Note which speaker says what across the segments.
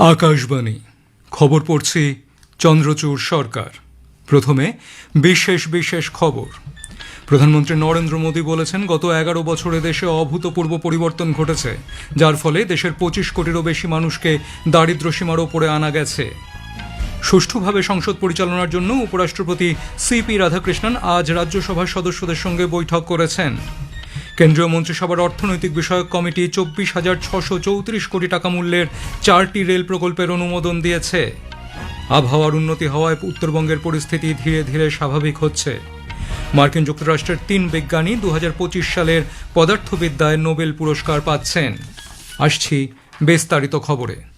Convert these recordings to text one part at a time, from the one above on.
Speaker 1: আকাশবাণী। খবর পড়ছি চন্দ্রচূড় সরকার। প্রথমে বিশেষ বিশেষ খবর। প্রধানমন্ত্রী নরেন্দ্র মোদী বলেছেন, গত এগারো বছরে দেশে অভূতপূর্ব পরিবর্তন ঘটেছে, যার ফলে দেশের পঁচিশ কোটিরও বেশি মানুষকে দারিদ্র সীমার ওপরে আনা গেছে। সুষ্ঠুভাবে সংসদ পরিচালনার জন্য উপরাষ্ট্রপতি সিপি রাধাকৃষ্ণন আজ রাজ্যসভার সদস্যদের সঙ্গে বৈঠক করেছেন। কেন্দ্রীয় মন্ত্রিসভার অর্থনৈতিক বিষয়ক কমিটি চব্বিশ হাজার ছশো চৌত্রিশ কোটি টাকা মূল্যের চারটি রেল প্রকল্পের অনুমোদন দিয়েছে। আবহাওয়ার উন্নতি হওয়ায় উত্তরবঙ্গের পরিস্থিতি ধীরে ধীরে স্বাভাবিক হচ্ছে। মার্কিন যুক্তরাষ্ট্রের তিন বিজ্ঞানী দু পঁচিশ সালের পদার্থবিদ্যায় নোবেল পুরস্কার পাচ্ছেন। আসছি বিস্তারিত খবরে।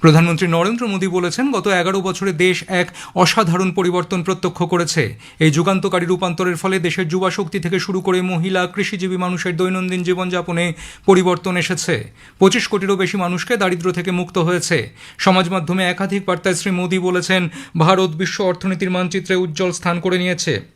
Speaker 1: প্রধানমন্ত্রী নরেন্দ্র মোদী বলেছেন, গত এগারো বছরে দেশ এক অসাধারণ পরিবর্তন প্রত্যক্ষ করেছে। এই যুগান্তকারী রূপান্তরের ফলে দেশের যুবা শক্তি থেকে শুরু করে মহিলা, কৃষিজীবী মানুষের দৈনন্দিন জীবনযাপনে পরিবর্তন এসেছে। পঁচিশ কোটিরও বেশি মানুষকে দারিদ্র্য থেকে মুক্ত হয়েছে। সমাজ মাধ্যমে একাধিক বার্তায় শ্রী মোদী বলেছেন, ভারত বিশ্ব অর্থনীতির মানচিত্রে উজ্জ্বল স্থান করে নিয়েছে।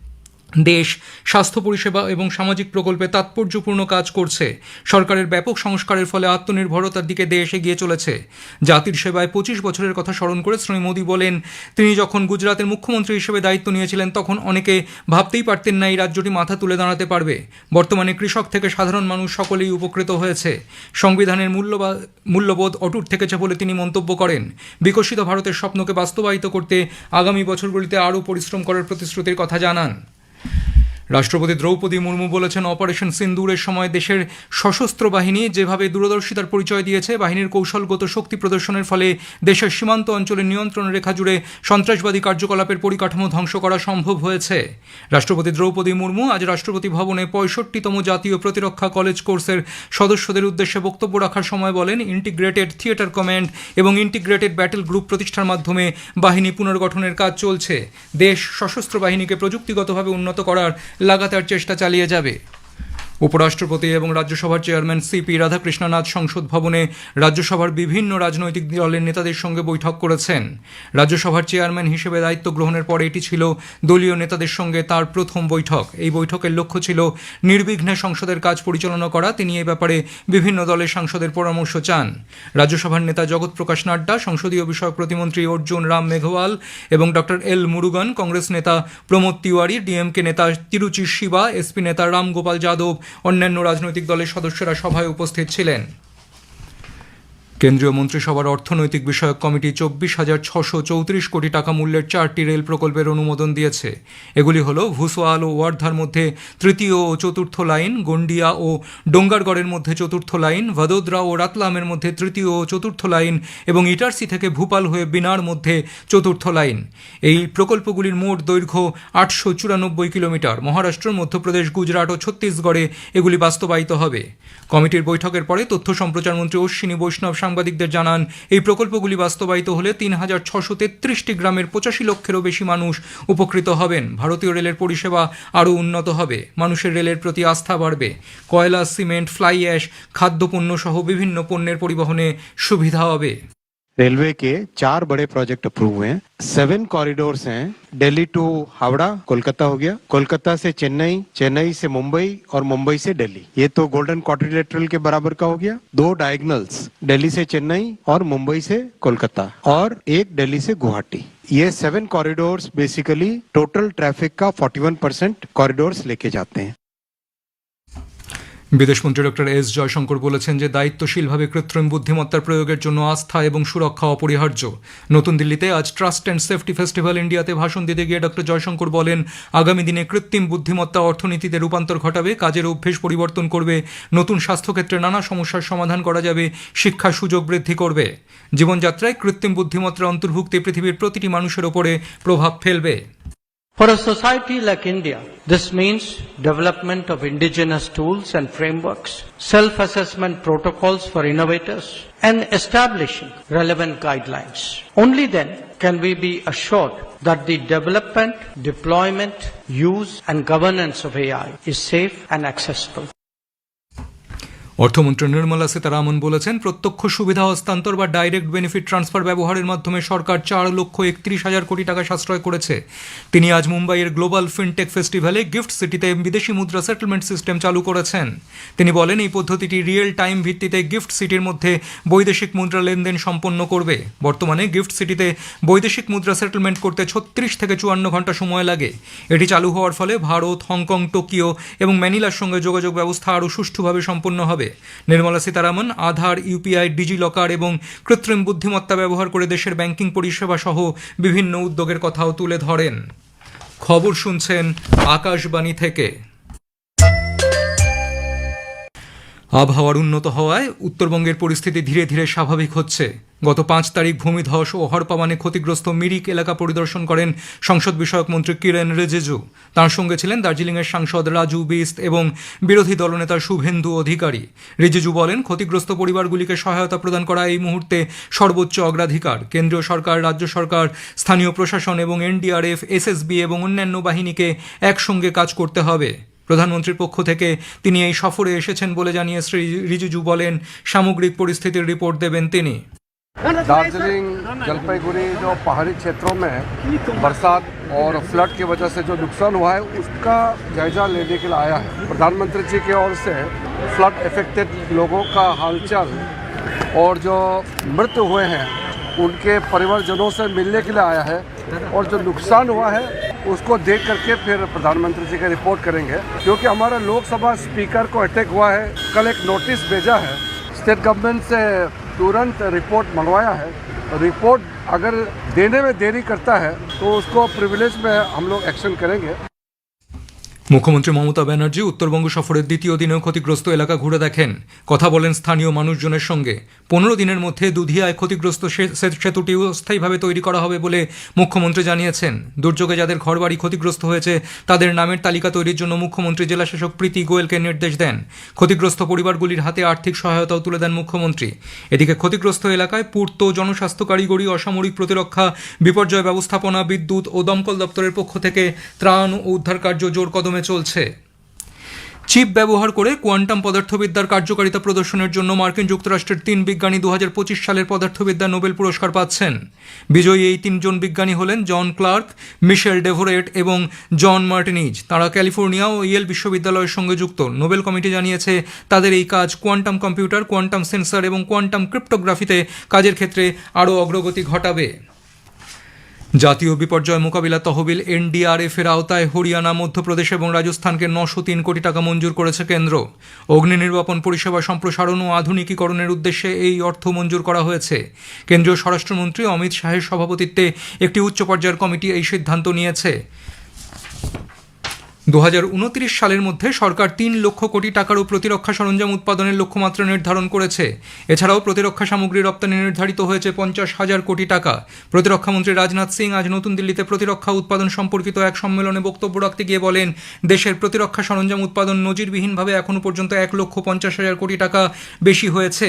Speaker 1: দেশ, স্বাস্থ্য পরিষেবা এবং সামাজিক প্রকল্পে তাৎপর্যপূর্ণ কাজ করছে। সরকারের ব্যাপক সংস্কারের ফলে আত্মনির্ভরতার দিকে দেশ এগিয়ে চলেছে। জাতির সেবায় পঁচিশ বছরের কথা স্মরণ করে শ্রী মোদী বলেন, তিনি যখন গুজরাতের মুখ্যমন্ত্রী হিসেবে দায়িত্ব নিয়েছিলেন, তখন অনেকে ভাবতেই পারতেন না এই রাজ্যটি মাথা তুলে দাঁড়াতে পারবে। বর্তমানে কৃষক থেকে সাধারণ মানুষ সকলেই উপকৃত হয়েছে। সংবিধানের মূল্যবা, মূল্যবোধ অটুট থেকেছে বলে তিনি মন্তব্য করেন। বিকশিত ভারতের স্বপ্নকে বাস্তবায়িত করতে আগামী বছরগুলিতে আরও পরিশ্রম করার প্রতিশ্রুতির কথা জানান। রাষ্ট্রপতি দ্রৌপদী মুর্মু বলেছেন, অপারেশন সিন্দুরের সময় দেশের সশস্ত্র বাহিনী যেভাবে দূরদর্শিতার পরিচয় দিয়েছে, বাহিনীর কৌশলগত শক্তি প্রদর্শনের ফলে দেশের সীমান্ত অঞ্চলের নিয়ন্ত্রণ রেখা জুড়ে সন্ত্রাসবাদী কার্যকলাপের পরিকাঠামো ধ্বংস করা সম্ভব হয়েছে। রাষ্ট্রপতি দ্রৌপদী মুর্মু আজ রাষ্ট্রপতি ভবনে পঁয়ষট্টিতম জাতীয় প্রতিরক্ষা কলেজ কোর্সের সদস্যদের উদ্দেশ্যে বক্তব্য রাখার সময় বলেন, ইন্টিগ্রেটেড থিয়েটার কমান্ড এবং ইন্টিগ্রেটেড ব্যাটেল গ্রুপ প্রতিষ্ঠার মাধ্যমে বাহিনী পুনর্গঠনের কাজ চলছে। দেশ সশস্ত্র বাহিনীকে প্রযুক্তিগতভাবে উন্নত করার লাগাতার চেষ্টা চালিয়ে যাবে। উপরাষ্ট্রপতি এবং রাজ্যসভার চেয়ারম্যান সিপি রাধাকৃষ্ণন আজ সংসদ ভবনে রাজ্যসভার বিভিন্ন রাজনৈতিক দলের নেতাদের সঙ্গে বৈঠক করেছেন। রাজ্যসভার চেয়ারম্যান হিসেবে দায়িত্ব গ্রহণের পরে এটি ছিল দলীয় নেতাদের সঙ্গে তার প্রথম বৈঠক। এই বৈঠকের লক্ষ্য ছিল নির্বিঘ্নে সংসদের কাজ পরিচালনা করা। তিনি এ ব্যাপারে বিভিন্ন দলের সাংসদের পরামর্শ চান। রাজ্যসভার নেতা জগৎ প্রকাশ নাড্ডা, সংসদীয় বিষয়ক প্রতিমন্ত্রী অর্জুন রাম মেঘওয়াল এবং ডক্টর এল মুরুগান, কংগ্রেস নেতা প্রমোদ তিওয়ারি, ডিএমকে নেতা তিরুচি শিবা, এসপি নেতা রামগোপাল যাদব অন্যান্য রাজনৈতিক দলের সদস্যরা সভায় উপস্থিত ছিলেন। কেন্দ্রীয় মন্ত্রিসভার অর্থনৈতিক বিষয়ক কমিটি চব্বিশ হাজার ছশো চৌত্রিশ কোটি টাকা মূল্যের চারটি রেল প্রকল্পের অনুমোদন দিয়েছে। এগুলি হল ভুসওয়াল ও ওয়ার্ধার মধ্যে তৃতীয় ও চতুর্থ লাইন গন্ডিয়া ও ডোঙ্গারগড়ের মধ্যে চতুর্থ লাইন, ভদোদরা ও রাতলামের মধ্যে তৃতীয় ও চতুর্থ লাইন এবং ইটারসি থেকে ভূপাল হয়ে বিনার মধ্যে চতুর্থ লাইন। এই প্রকল্পগুলির মোট দৈর্ঘ্য আটশো চুরানব্বই কিলোমিটার। মহারাষ্ট্র, মধ্যপ্রদেশ, গুজরাট ও ছত্তিশগড়ে এগুলি বাস্তবায়িত হবে। কমিটির বৈঠকের পরে তথ্য সম্প্রচার মন্ত্রী অশ্বিনী বৈষ্ণব সাংবাদিকদের জানান, এই প্রকল্পগুলি বাস্তবায়িত হলে তিন হাজার ছশো তেত্রিশটি গ্রামের পঁচাশি লক্ষেরও বেশি মানুষ উপকৃত হবেন। ভারতীয় রেলের পরিষেবা আরও উন্নত হবে। মানুষের রেলের প্রতি আস্থা বাড়বে। কয়লা, সিমেন্ট, ফ্লাই অ্যাশ খাদ্যপণ্য সহ বিভিন্ন পণ্যের পরিবহনে সুবিধা হবে।
Speaker 2: रेलवे के चार बड़े प्रोजेक्ट अप्रूव हुए हैं। सेवन कॉरिडोर्स हैं। दिल्ली टू हावड़ा, कोलकाता हो गया। कोलकाता से चेन्नई चेन्नई से मुंबई और मुंबई से दिल्ली। ये तो गोल्डन क्वाड्रिलेटरल के बराबर का हो गया। दो डायगनल्स दिल्ली से चेन्नई और मुंबई से कोलकाता और एक दिल्ली से गुवाहाटी। ये seven corridors basically total traffic का 41 परसेंट कॉरिडोर्स लेके जाते हैं।
Speaker 1: বিদেশমন্ত্রী ডক্টর এস জয়শঙ্কর বলেছেন যে দায়িত্বশীলভাবে কৃত্রিম বুদ্ধিমত্তার প্রয়োগের জন্য আস্থা এবং সুরক্ষা অপরিহার্য। নতুন দিল্লিতে আজ ট্রাস্ট অ্যান্ড সেফটি ফেস্টিভ্যাল ইন্ডিয়াতে ভাষণ দিতে গিয়ে ডক্টর জয়শঙ্কর বলেন, আগামী দিনে কৃত্রিম বুদ্ধিমত্তা অর্থনীতিতে রূপান্তর ঘটাবে, কাজের অভ্যেস পরিবর্তন করবে, নতুন স্বাস্থ্যক্ষেত্রে নানা সমস্যার সমাধান করা যাবে শিক্ষার সুযোগ বৃদ্ধি করবে। জীবনযাত্রায় কৃত্রিম বুদ্ধিমত্তার অন্তর্ভুক্তি পৃথিবীর প্রতিটি মানুষের ওপরে প্রভাব ফেলবে।
Speaker 3: For a society like India, this means development of indigenous tools and frameworks, self-assessment protocols for innovators, and establishing relevant guidelines. Only then can we be assured that the development, deployment, use and governance of AI is safe and accessible.
Speaker 1: অর্থমন্ত্রী নির্মলা সীতারামন বলেছেন, প্রত্যক্ষ সুবিধা, হস্তান্তর বা direct benefit transfer ব্যবহারের মাধ্যমে সরকার চার লক্ষ একত্রিশ হাজার কোটি টাকা সাশ্রয় করেছে। তিনি আজ মুম্বাইয়ের গ্লোবাল ফিনটেক ফেস্টিভ্যালে গিফট সিটিতে বিদেশি মুদ্রা সেটেলমেন্ট সিস্টেম চালু করেছেন। তিনি বলেন, এই পদ্ধতিটি রিয়েল টাইম ভিত্তিতে গিফট সিটির মধ্যে বৈদেশিক মুদ্রা লেনদেন সম্পন্ন করবে। বর্তমানে গিফট সিটিতে বৈদেশিক মুদ্রা সেটেলমেন্ট করতে ছত্রিশ থেকে চুয়ান্ন ঘণ্টা সময় লাগে। এটি চালু হওয়ার ফলে ভারত, হংকং, টোকিও এবং ম্যানিলার সঙ্গে যোগাযোগ ব্যবস্থা আরও সুষ্ঠুভাবে সম্পন্ন হবে। নির্মলা সীতারামন, আধার ইউপিআই ডিজিলকার এবং কৃত্রিম বুদ্ধিমত্তা ব্যবহার করে দেশের ব্যাংকিং পরিষেবা সহ বিভিন্ন উদ্যোগের কথাও তুলে ধরেন। খবর শুনছেন আকাশবাণী থেকে। আবহাওয়ার উন্নত হওয়ায় উত্তরবঙ্গের পরিস্থিতি ধীরে ধীরে স্বাভাবিক হচ্ছে। গত পাঁচ তারিখ ভূমিধস ও হরপাবানে ক্ষতিগ্রস্ত মিরিক এলাকা পরিদর্শন করেন সংসদ বিষয়ক মন্ত্রী কিরেন রিজিজু। তার সঙ্গে ছিলেন দার্জিলিংয়ের সাংসদ রাজু বিস্ত এবং বিরোধী দলনেতা শুভেন্দু অধিকারী। রিজিজু বলেন, ক্ষতিগ্রস্ত পরিবারগুলিকে সহায়তা প্রদান করা এই মুহূর্তে সর্বোচ্চ অগ্রাধিকার। কেন্দ্রীয় সরকার, রাজ্য সরকার, স্থানীয় প্রশাসন এবং এনডিআরএফ, এসএসবি এবং অন্যান্য বাহিনীকে একসঙ্গে কাজ করতে হবে। প্রধানমন্ত্রীর পক্ষ থেকে তিনি এই সফরে এসেছেন বলে জানিয়ে শ্রী রিজিজু বলেন সামগ্রিক পরিস্থিতির রিপোর্ট দেবেন তিনি
Speaker 4: दार्जिलिंग जलपाईगुड़ी जो पहाड़ी क्षेत्रों में बरसात और फ्लड की वजह से जो नुकसान हुआ है उसका जायजा लेने के लिए आया है प्रधानमंत्री जी की ओर से फ्लड इफेक्टेड लोगों का हालचाल और जो मृत्यु हुए हैं उनके परिवारजनों से मिलने के लिए आया है और जो नुकसान हुआ है उसको देख करके फिर प्रधानमंत्री जी का रिपोर्ट करेंगे, क्योंकि हमारा लोकसभा स्पीकर को अटैक हुआ है। कल एक नोटिस भेजा है, स्टेट गवर्नमेंट से तुरंत रिपोर्ट मंगवाया है। रिपोर्ट अगर देने में देरी करता है तो उसको प्रिविलेज में हम लोग एक्शन करेंगे।
Speaker 1: মুখ্যমন্ত্রী মমতা ব্যানার্জি উত্তরবঙ্গ সফরের দ্বিতীয় দিনেও ক্ষতিগ্রস্ত এলাকা ঘুরে দেখেন। কথা বলেন স্থানীয় মানুষজনের সঙ্গে। পনেরো দিনের মধ্যে দুধিয়ায় ক্ষতিগ্রস্ত সেতুটি অস্থায়ীভাবে তৈরি করা হবে বলে মুখ্যমন্ত্রী জানিয়েছেন। দুর্যোগে যাদের ঘরবাড়ি ক্ষতিগ্রস্ত হয়েছে, তাদের নামের তালিকা তৈরির জন্য মুখ্যমন্ত্রী জেলাশাসক প্রীতি গোয়েলকে নির্দেশ দেন। ক্ষতিগ্রস্ত পরিবারগুলির হাতে আর্থিক সহায়তাও তুলে দেন মুখ্যমন্ত্রী। এদিকে ক্ষতিগ্রস্ত এলাকায় পূর্ত জনস্বাস্থ্য কারিগরি, অসামরিক প্রতিরক্ষা, বিপর্যয় ব্যবস্থাপনা, বিদ্যুৎ ও দমকল দপ্তরের পক্ষ থেকে ত্রাণ ও উদ্ধার কার্য জোর কদমে চলছে। চিপ ব্যবহার করে কোয়ান্টাম পদার্থবিদ্যার কার্যকারিতা প্রদর্শনের জন্য মার্কিন যুক্তরাষ্ট্রের তিন বিজ্ঞানী দু হাজার পঁচিশ সালের পদার্থবিদ্যা নোবেল পুরস্কার পাচ্ছেন। বিজয়ী এই তিনজন বিজ্ঞানী হলেন জন ক্লার্ক, মিশেল ডেভোরেট এবং জন মার্টিনিজ। তারা ক্যালিফোর্নিয়া ও ইয়েল বিশ্ববিদ্যালয়ের সঙ্গে যুক্ত। নোবেল কমিটি জানিয়েছে, তাদের এই কাজ কোয়ান্টাম কম্পিউটার, কোয়ান্টাম সেন্সর এবং কোয়ান্টাম ক্রিপ্টোগ্রাফিতে কাজের ক্ষেত্রে আরও অগ্রগতি ঘটাবে। জাতীয় বিপর্যয় মোকাবিলা তহবিল এনডিআরএফ এর আওতায় হরিয়ানা, মধ্যপ্রদেশ এবং রাজস্থানকে নশো তিন কোটি টাকা মঞ্জুর করেছে কেন্দ্র। অগ্নি নির্বাপন পরিষেবা সম্প্রসারণ ও আধুনিকীকরণের উদ্দেশ্যে এই অর্থ মঞ্জুর করা হয়েছে। কেন্দ্রীয় স্বরাষ্ট্রমন্ত্রী অমিত শাহের সভাপতিত্বে একটি উচ্চ পর্যায়ের কমিটি এই সিদ্ধান্ত নিয়েছে। দু হাজার উনত্রিশ সালের মধ্যে সরকার তিন লক্ষ কোটি টাকারও প্রতিরক্ষা সরঞ্জাম উৎপাদনের লক্ষ্যমাত্রা নির্ধারণ করেছে। এছাড়াও প্রতিরক্ষা সামগ্রী রপ্তানি নির্ধারিত হয়েছে পঞ্চাশ হাজার কোটি টাকা। প্রতিরক্ষামন্ত্রী রাজনাথ সিং আজ নতুন দিল্লিতে প্রতিরক্ষা উৎপাদন সম্পর্কিত এক সম্মেলনে বক্তব্য রাখতে গিয়ে বলেন, দেশের প্রতিরক্ষা সরঞ্জাম উৎপাদন নজিরবিহীনভাবে এখনও পর্যন্ত এক লক্ষ পঞ্চাশ হাজার কোটি টাকা বেশি হয়েছে।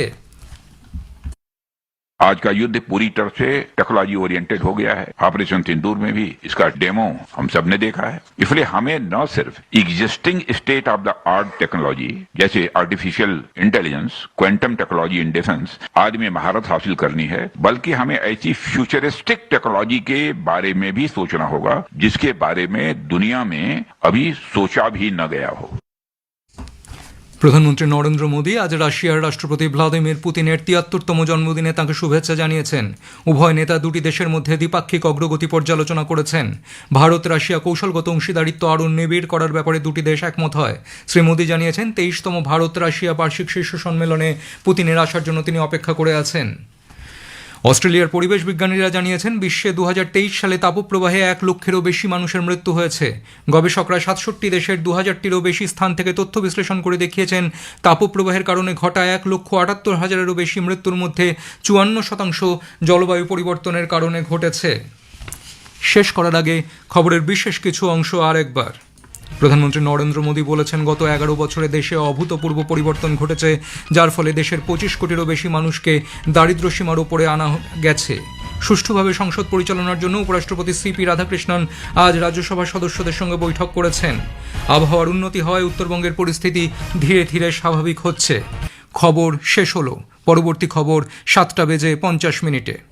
Speaker 5: आज का युद्ध पूरी तरह से टेक्नोलॉजी ओरिएंटेड हो गया है। ऑपरेशन सिंदूर में भी इसका डेमो हम सबने देखा है। इसलिए हमें न सिर्फ़ existing state of the art technology जैसे artificial intelligence quantum technology in defence आदि में महारत हासिल करनी है, बल्कि हमें ऐसी फ्यूचरिस्टिक टेक्नोलॉजी के बारे में भी सोचना होगा, जिसके बारे में दुनिया में अभी सोचा भी न गया हो।
Speaker 1: প্রধানমন্ত্রী নরেন্দ্র মোদী আজ রাশিয়ার রাষ্ট্রপতি ভ্লাদিমির পুতিনের তিয়াত্তরতম জন্মদিনে তাঁকে শুভেচ্ছা জানিয়েছেন। উভয় নেতা দুটি দেশের মধ্যে দ্বিপাক্ষিক অগ্রগতি পর্যালোচনা করেছেন। ভারত, রাশিয়া কৌশলগত অংশীদারিত্ব আরও নিবিড় করার ব্যাপারে দুটি দেশ একমত হয়। শ্রী মোদী জানিয়েছেন, তেইশতম ভারত রাশিয়া বার্ষিক শীর্ষ সম্মেলনে পুতিনের আসার জন্য তিনি অপেক্ষা করে আছেন। অস্ট্রেলিয়ার পরিবেশ বিজ্ঞানীরা জানিয়েছেন, বিশ্বে দু হাজার তেইশ সালে তাপপ্রবাহে এক লক্ষেরও বেশি মানুষের মৃত্যু হয়েছে। গবেষকরা সাতষট্টি দেশের দু হাজারটিরও বেশি স্থান থেকে তথ্য বিশ্লেষণ করে দেখিয়েছেন, তাপপ্রবাহের কারণে ঘটা এক লক্ষ আটাত্তর হাজারেরও বেশি মৃত্যুর মধ্যে চুয়ান্ন শতাংশ জলবায়ু পরিবর্তনের কারণে ঘটেছে। শেষ করার আগে খবরের বিশেষ কিছু অংশ আরেকবার। প্রধানমন্ত্রী নরেন্দ্র মোদী বলেছেন, গত এগারো বছরে দেশে অভূতপূর্ব পরিবর্তন ঘটেছে, যার ফলে দেশের পঁচিশ কোটিরও বেশি মানুষকে দারিদ্র্য সীমার উপরে আনা গেছে। সুষ্ঠুভাবে সংসদ পরিচালনার জন্য উপরাষ্ট্রপতি সিপি রাধাকৃষ্ণন আজ রাজ্যসভার সদস্যদের সঙ্গে বৈঠক করেছেন। আবহাওয়ার উন্নতি হওয়ায় উত্তরবঙ্গের পরিস্থিতি ধীরে ধীরে স্বাভাবিক হচ্ছে। খবর শেষ হলো। পরবর্তী খবর সাতটা বেজে পঞ্চাশ মিনিটে।